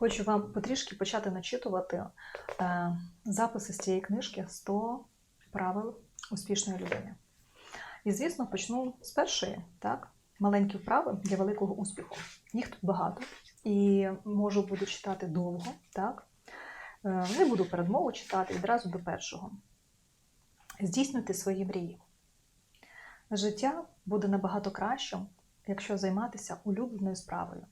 Хочу вам потрішки почати начитувати е, записи з цієї книжки 100 правил успішної людини. І, звісно, почну з першої, так? Маленькі вправи для великого успіху. Їх тут багато. І можу буду читати довго, так? Е, не буду передмову читати відразу до першого. Здійснюйте свої мрії. Життя буде набагато кращим, якщо займатися улюбленою справою.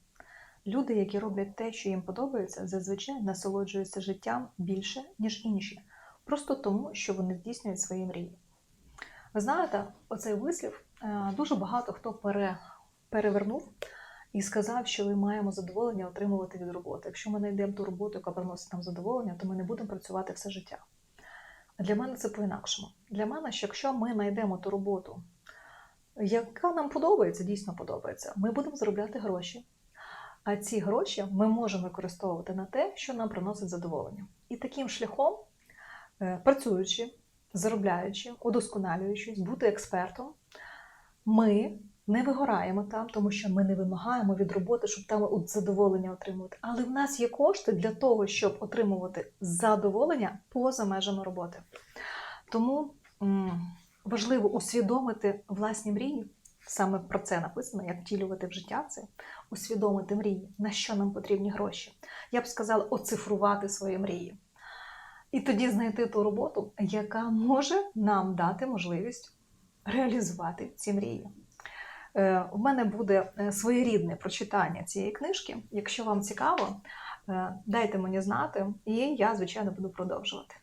Люди, які роблять те, що їм подобається, зазвичай насолоджуються життям більше, ніж інші, просто тому, що вони здійснюють свої мрії. Ви знаєте, оцей вислів е, дуже багато хто пере, перевернув і сказав, що ми маємо задоволення отримувати від роботи. Якщо ми знайдемо ту роботу, яка приносить нам задоволення, то ми не будемо працювати все життя. Для мене це по-інакшому. Для мене, що якщо ми знайдемо ту роботу, яка нам подобається, дійсно подобається, ми будемо заробляти гроші. А ці гроші ми можемо використовувати на те, що нам приносить задоволення. І таким шляхом, е, працюючи, заробляючи, удосконалюючись, бути експертом, ми не вигораємо там, тому що ми не вимагаємо від роботи, щоб там задоволення отримувати. Але в нас є кошти для того, щоб отримувати задоволення поза межами роботи. Тому важливо усвідомити власні мрії. Саме про це написано, як втілювати в життя це, усвідомити мрії, на що нам потрібні гроші. Я б сказала, оцифрувати свої мрії. І тоді знайти ту роботу, яка може нам дати можливість реалізувати ці мрії. Е, У мене буде е, своєрідне прочитання цієї книжки. Якщо вам цікаво, е, дайте мені знати, і я, звичайно, буду продовжувати.